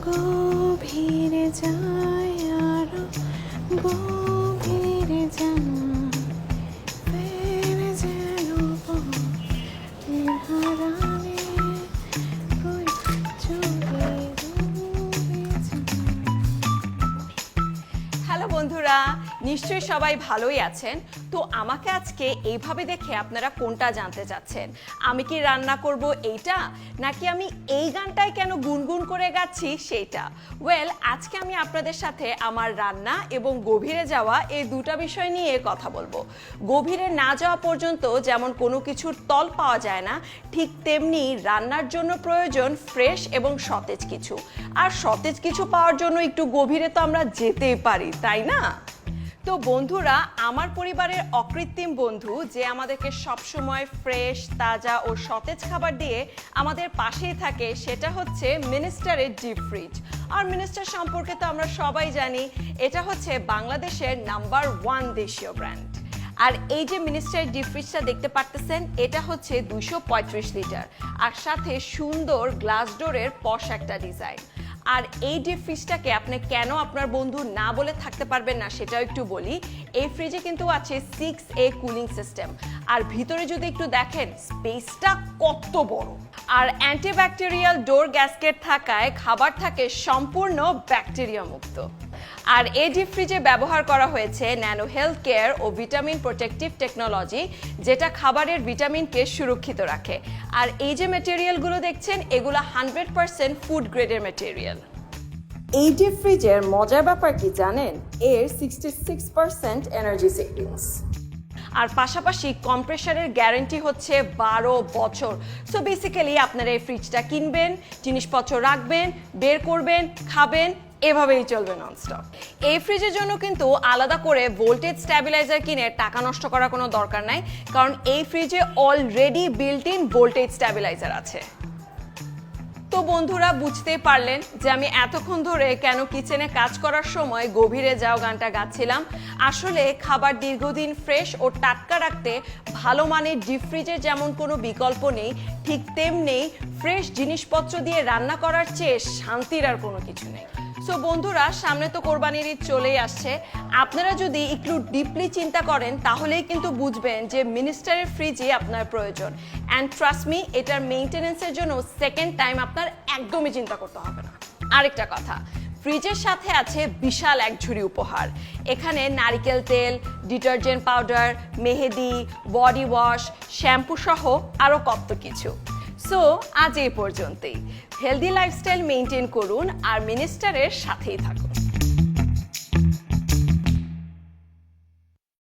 গভীরে যায় আরও গভীরে যান যেন হারানে হ্যালো বন্ধুরা নিশ্চয়ই সবাই ভালোই আছেন। তো আমাকে আজকে এইভাবে দেখে আপনারা কোনটা জানতে চাচ্ছেন? আমি কি রান্না করব এইটা? নাকি আমি এই গানটাই কেন গুনগুন করে গাচ্ছি সেইটা? ওয়েল, আজকে আমি আপনাদের সাথে আমার রান্না এবং গভীরে যাওয়া এই দুটা বিষয় নিয়ে কথা বলব। গভীরে না যাওয়া পর্যন্ত যেমন কোনো কিছুর তল পাওয়া যায় না, ঠিক তেমনি রান্নার জন্য প্রয়োজন ফ্রেশ এবং সতেজ কিছু। আর সতেজ কিছু পাওয়ার জন্য একটু গভীরে তো আমরা যেতেই পারি, তাই না? তো বন্ধুরা, আমার পরিবারের অকৃত্রিম বন্ধু যে আমাদেরকে সবসময় ফ্রেশ তাজা ও সতেজ খাবার দিয়ে আমাদের পাশেই থাকে, সেটা হচ্ছে মিনিস্টারের ডিপ ফ্রিজ আর মিনিস্টার সম্পর্কে তো আমরা সবাই জানি, এটা হচ্ছে বাংলাদেশের নাম্বার ওয়ান দেশীয় ব্র্যান্ড আর এই যে মিনিস্টার ডিপ ফ্রিজটা দেখতে পারতেছেন, এটা হচ্ছে দুশো লিটার। আর সাথে সুন্দর গ্লাস ডোরের পশ একটা ডিজাইন আর এই ডিপ ফ্রিজটাকে আপনি কেন আপনার বন্ধু না বলে থাকতে পারবেন না সেটাও একটু বলি। এই ফ্রিজে কিন্তু আছে সিক্স এ কুলিং সিস্টেম আর ভিতরে যদি একটু দেখেন স্পেসটা কত বড়। আর অ্যান্টিব্যাকটেরিয়াল ডোর গ্যাসকেট থাকায়, খাবার থাকে সম্পূর্ণ ব্যাকটেরিয়া মুক্ত আর এই ডিপ ফ্রিজে ব্যবহার করা হয়েছে ন্যানো হেলথ কেয়ার ও ভিটামিন প্রোটেক্টিভ টেকনোলজি, যেটা খাবারের ভিটামিনকে সুরক্ষিত রাখে। আর এই যে মেটেরিয়ালগুলো দেখছেন, এগুলো হান্ড্রেড পার্সেন্ট ফুড গ্রেডের মেটেরিয়াল এই ডিপ ফ্রিজের মজার ব্যাপার কি জানেন? এর sixty six percent energy savings আর পাশাপাশি কম্প্রেসারের গ্যারেন্টি হচ্ছে বারো বছর। সো বেসিক্যালি আপনারা এই ফ্রিজটা কিনবেন, জিনিসপত্র রাখবেন, বের করবেন, খাবেন এভাবেই চলবে ননস্টপ এই ফ্রিজের জন্য কিন্তু আলাদা করে ভোল্টেজ স্ট্যাবিলাইজার কিনে টাকা নষ্ট করার কোনো দরকার নাই, কারণ এই ফ্রিজে already built in voltage stabiliser আছে। তো বন্ধুরা, বুঝতেই পারলেন যে আমি এতক্ষণ ধরে কেন কিচেনে কাজ করার সময় গভীরে যাও গানটা গাচ্ছিলাম। আসলে খাবার দীর্ঘদিন ফ্রেশ ও টাটকা রাখতে ভালো মানের ডিপ ফ্রিজের যেমন কোনো বিকল্প নেই, ঠিক তেমনি ফ্রেশ জিনিসপত্র দিয়ে রান্না করার চেয়ে শান্তির আর কোনো কিছু নেই। সো বন্ধুরা, সামনে তো কোরবানির ঈদ চলেই আসছে। আপনারা যদি একটু ডিপলি চিন্তা করেন, তাহলেই কিন্তু বুঝবেন যে মিনিস্টারের ফ্রিজই আপনার প্রয়োজন। অ্যান্ড ট্রাস্ট মি এটার মেনটেনেন্সের জন্য সেকেন্ড টাইম আপনার একদমই চিন্তা করতে হবে না। আরেকটা কথা ফ্রিজের সাথে আছে বিশাল এক ঝুড়ি উপহার। এখানে নারিকেল তেল ডিটারজেন্ট পাউডার মেহেদি বডি ওয়াশ শ্যাম্পু সহ আরও কত কিছু। সো আজ এই পর্যন্তই। হেলদি লাইফস্টাইল মেনটেন করুন আর মিনিস্টারের সাথেই থাকুন।